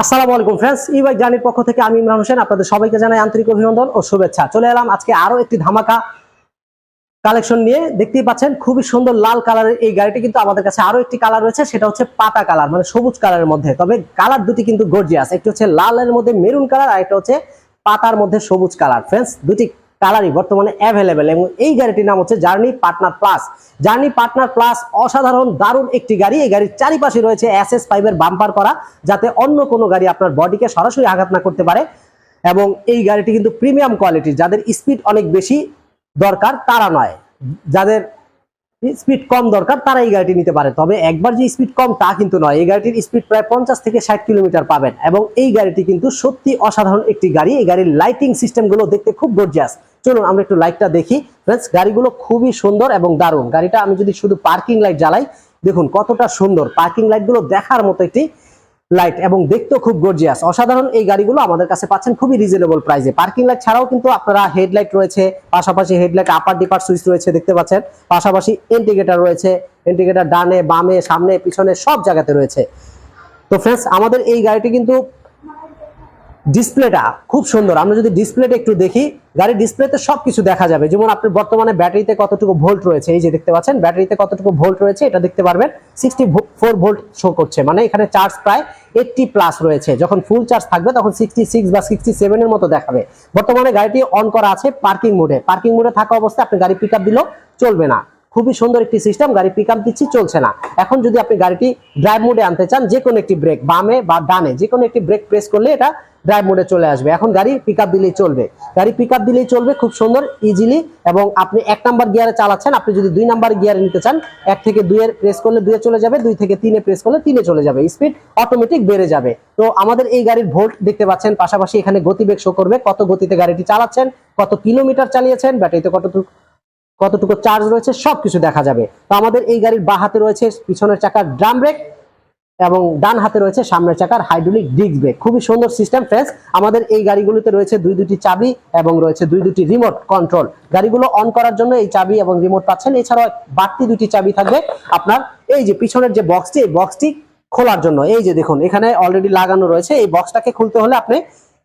আসসালামু আলাইকুম ফ্রেন্ডস ই বাইক জার্নির পক্ষ থেকে আমি ইমরান হোসেন, আপনাদের সবাইকে জানাই আন্তরিক অভিনন্দন ও শুভেচ্ছা। চলে এলাম আজকে আরও একটি ধামাকা কালেকশন নিয়ে। দেখতেই পাচ্ছেন, খুবই সুন্দর লাল কালারের এই গাড়িটি কিন্তু আমাদের কাছে আরও একটি কালার রয়েছে, সেটা হচ্ছে পাতা কালার মানে সবুজ কালারের মধ্যে। তবে কালার দুটি কিন্তু গর্জিয়াস একটি হচ্ছে লালের মধ্যে মেরুন কালার আর একটা হচ্ছে পাতার মধ্যে সবুজ কালার। ফ্রেন্ডস দুটি কালারই বর্তমানে অ্যাভেলেবেল এবং এই গাড়িটির নাম হচ্ছে journey partner plus journey partner plus অসাধারণ, দারুণ একটি গাড়ি। এই গাড়ির চারিপাশে রয়েছে এস এস ফাইভের বাম্পার করা, যাতে অন্য কোনো গাড়ি আপনার বডিকে সরাসরি আঘাত না করতে পারে। এবং এই গাড়িটি কিন্তু প্রিমিয়াম কোয়ালিটির যাদের স্পিড অনেক বেশি দরকার, তারা নয়। যাদের স্পিড কম দরকার, তারা এই গাড়িটি নিতে পারে। তবে একবার যে স্পিড কম, তা কিন্তু নয়। এই গাড়িটির স্পিড প্রায় পঞ্চাশ থেকে ষাট কিলোমিটার পাবেন। এবং এই গাড়িটি কিন্তু সত্যি অসাধারণ একটি গাড়ি। এই গাড়ির লাইটিং সিস্টেমগুলো দেখতে খুব গর্জিয়াস চলুন আমরা একটু লাইটটা দেখি। ফ্রেন্ডস গাড়িগুলো খুবই সুন্দর এবং দারুণ। গাড়িটা আমি যদি শুধু পার্কিং লাইট জ্বালাই, দেখুন কতটা সুন্দর। পার্কিং লাইটগুলো দেখার মতো একটি লাইট এবং দেখতেও খুব গর্জিয়াস অসাধারণ এই গাড়িগুলো আমাদের কাছে পাচ্ছেন খুবই রিজনেবল প্রাইসে পার্কিং লাইট ছাড়াও কিন্তু আপনারা হেডলাইট রয়েছে, পাশাপাশি হেডলাইট আপার ডিপার সুইচ রয়েছে, দেখতে পাচ্ছেন। পাশাপাশি ইন্ডিকেটার রয়েছে ইন্ডিকেটার ডানে, বামে, সামনে, পিছনে সব জায়গাতে রয়েছে। তো ফ্রেন্ডস আমাদের এই গাড়িটি কিন্তু ডিসপ্লেটা খুব সুন্দর। আমরা যদি ডিসপ্লেটা একটু দেখি গাড়ির ডিসপ্লেতে সব কিছু দেখা যাবে। যেমন আপনি বর্তমানে ব্যাটারিতে কতটুকু ভোল্ট রয়েছে, এই যে দেখতে পাচ্ছেন, ব্যাটারিতে কতটুকু ভোল্ট রয়েছে, এটা দেখতে পারবেন। সিক্সটি ফোর ভোল্ট শো করছে মানে এখানে চার্জ প্রায় এইটটি প্লাস রয়েছে। যখন ফুল চার্জ থাকবে, তখন সিক্সটি সিক্স বা সিক্সটি সেভেনের মতো দেখাবে। বর্তমানে গাড়িটি অন করা আছে পার্কিং মোডে পার্কিং মোডে থাকা অবস্থায় আপনি গাড়ি পিক আপ দিলেও চলবে না। খুবই সুন্দর একটি সিস্টেম গাড়ি পিক আপ দিচ্ছি, চলছে না। এখন যদি আপনি গাড়িটি ড্রাইভ মোডে আনতে চান যে কোনো একটি ব্রেক বামে বা ডানে যে কোনো একটি ব্রেক প্রেস করলে এটা ড্রাইভ মোডে চলে আসবে। এখন গাড়ি পিক দিলেই চলবে। গাড়ি পিক দিলেই চলবে খুব সুন্দর ইজিলি এবং আপনি এক নাম্বার গিয়ারে চালাচ্ছেন, আপনি যদি দুই নাম্বার গিয়ারে নিতে চান, এক থেকে দুইয়ের প্রেস করলে দুয়ে চলে যাবে, দুই থেকে তিনে প্রেস করলে তিনে চলে যাবে। স্পিড অটোমেটিক বেড়ে যাবে। তো আমাদের এই গাড়ির ভোল্ট দেখতে পাচ্ছেন, পাশাপাশি এখানে গতিবেগ শো করবে, কত গতিতে গাড়িটি চালাচ্ছেন, কত কিলোমিটার চালিয়েছেন ব্যাটারিতে কতটুকু কতটুকু চার্জ রয়েছে সবকিছু দেখা যাবে। তো আমাদের এই গাড়ির বা হাতে রয়েছে পিছনের চাকার ড্রাম ব্রেক এবং ডান হাতে রয়েছে সামনের চাকার হাইড্রোলিক ডিস্ক ব্রেক খুবই সুন্দর সিস্টেম ফ্রেন্ডস আমাদের এই গাড়িগুলোতে রয়েছে দুই দুটি চাবি এবং রয়েছে দুই দুটি রিমোট কন্ট্রোল গাড়িগুলো অন করার জন্য এই চাবি এবং রিমোট পাচ্ছেন। এছাড়াও বাড়তি দুটি চাবি থাকবে আপনার এই যে পিছনের যে বক্সটি এই বক্সটি খোলার জন্য। এই যে দেখুন, এখানে অলরেডি লাগানো রয়েছে। এই বক্সটাকে খুলতে হলে আপনি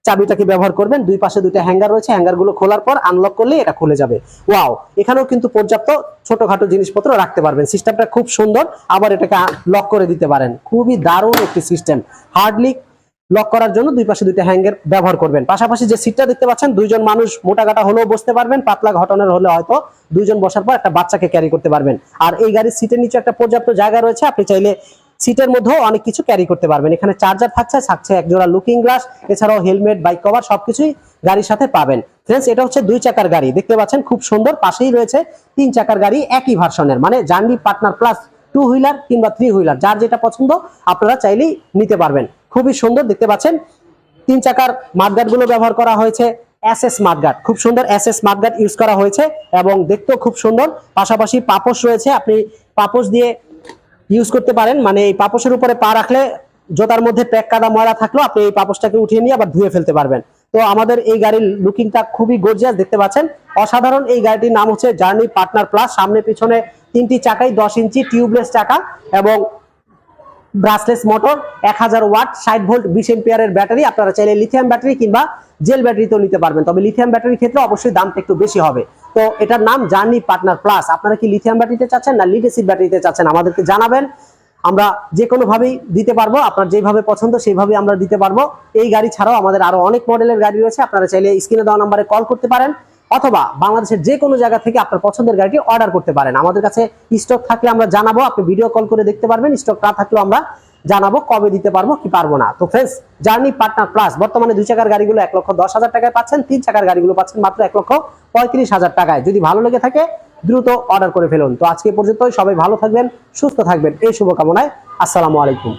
চাবিটাকে ব্যবহার করবেন। দুই পাশে দুইটা হ্যাঙ্গার রয়েছে। হ্যাঙ্গারগুলো খোলার পর আনলক করলে এটা খুলে যাবে। ওয়াও এখানেও কিন্তু পর্যাপ্ত ছোটখাটো জিনিসপত্র রাখতে পারবেন। সিস্টেমটা খুব সুন্দর। আবার এটাকে লক করে দিতে পারেন। খুবই দারুণ একটি সিস্টেম হার্ডলি লক করার জন্য দুই পাশে দুইটা হ্যাঙ্গের ব্যবহার করবেন। পাশাপাশি যে সিটটা দেখতে পাচ্ছেন, দুইজন মানুষ মোটা কাটা হলেও বসতে পারবেন। পাতলা ঘটনার হলে হয়তো দুইজন বসার পর একটা বাচ্চাকে ক্যারি করতে পারবেন। আর এই গাড়ির সিটের নিচে একটা পর্যাপ্ত জায়গা রয়েছে। আপনি চাইলে সিটের মধ্যেও অনেক কিছু ক্যারি করতে পারবেন। এখানে চার্জার থাকছে থাকছে এক জোড়া লুকিং গ্লাস এছাড়াও হেলমেট বাইক কভার সবকিছুই গাড়ির সাথে পাবেন। ফ্রেন্ডস এটা হচ্ছে দুই চাকার গাড়ি। দেখতে পাচ্ছেন খুব সুন্দর, পাশেই রয়েছে তিন চাকার গাড়ি একই ভার্সনের মানে journey partner plus two wheeler কিংবা থ্রি হুইলার যার যেটা পছন্দ আপনারা চাইলেই নিতে পারবেন। খুবই সুন্দর, দেখতে পাচ্ছেন তিন চাকার মাঠগার্ডগুলো ব্যবহার করা হয়েছে এস এস খুব সুন্দর এস এস ইউজ করা হয়েছে এবং দেখতেও খুব সুন্দর। পাশাপাশি পাপোশ রয়েছে, আপনি পাপোশ দিয়ে ইউজ করতে পারেন। মানে এই পাপোশের উপরে পা রাখলে জোতার মধ্যে প্যাক কাদা ময়লা থাকলেও আপনি এই পাপোশটাকে উঠিয়ে নিয়ে আবার ধুয়ে ফেলতে পারবেন। তো আমাদের এই গাড়ির লুকিংটা খুবই গর্জিয়াস দেখতে পাচ্ছেন? অসাধারণ এই গাড়িটির নাম হচ্ছে জার্নি পার্টনার প্লাস সামনে পিছনে তিনটি চাকাই, দশ ইঞ্চি টিউবলেস চাকা এবং ব্রাসলেস মোটর এক হাজার ওয়াট, ষাট ভোল্ট, বিশ এম্পিয়ারের ব্যাটারি আপনারা চাইলে লিথিয়াম ব্যাটারি কিংবা জেল ব্যাটারিতেও নিতে পারবেন। তবে লিথিয়াম ব্যাটারির ক্ষেত্রে অবশ্যই দামটা একটু বেশি হবে। তো এটার নাম জার্নি পার্টনার প্লাস আপনারা কি লিথিয়াম ব্যাটারিতে চাচ্ছেন না লিড এসিড ব্যাটারিতে চাচ্ছেন? আমাদেরকে জানাবেন। আমরা যে কোনো ভাবেই দিতে পারব, আপনার যেভাবে পছন্দ সেইভাবে আমরা দিতে পারব। এই গাড়ি ছাড়াও আমাদের আরও অনেক মডেলের গাড়ি রয়েছে। আপনারা চাইলে স্ক্রিনে দেওয়া নাম্বারে কল করতে পারেন, অথবা বাংলাদেশের যে কোনো জায়গা থেকে আপনার পছন্দের গাড়িটি অর্ডার করতে পারেন। আমাদের কাছে স্টক থাকলে আমরা জানাব, আপনি ভিডিও কল করে দেখতে পারবেন। স্টক না থাকলেও আমরা জানাব কবে দিতে পারব, কি পারব না। তো ফ্রেন্ডস জার্নি পার্টনার প্লাস বর্তমানে দুই চাকার গাড়িগুলো এক লক্ষ দশ হাজার টাকায় পাচ্ছেন, তিন চাকার গাড়িগুলো পাচ্ছেন মাত্র এক লক্ষ পঁয়ত্রিশ হাজার টাকায়। যদি ভালো লেগে থাকে, দ্রুত অর্ডার করে ফেলুন। তো আজকে পর্যন্ত সবাই ভালো থাকবেন, সুস্থ থাকবেন, এই শুভকামনায়, আসসালামু আলাইকুম।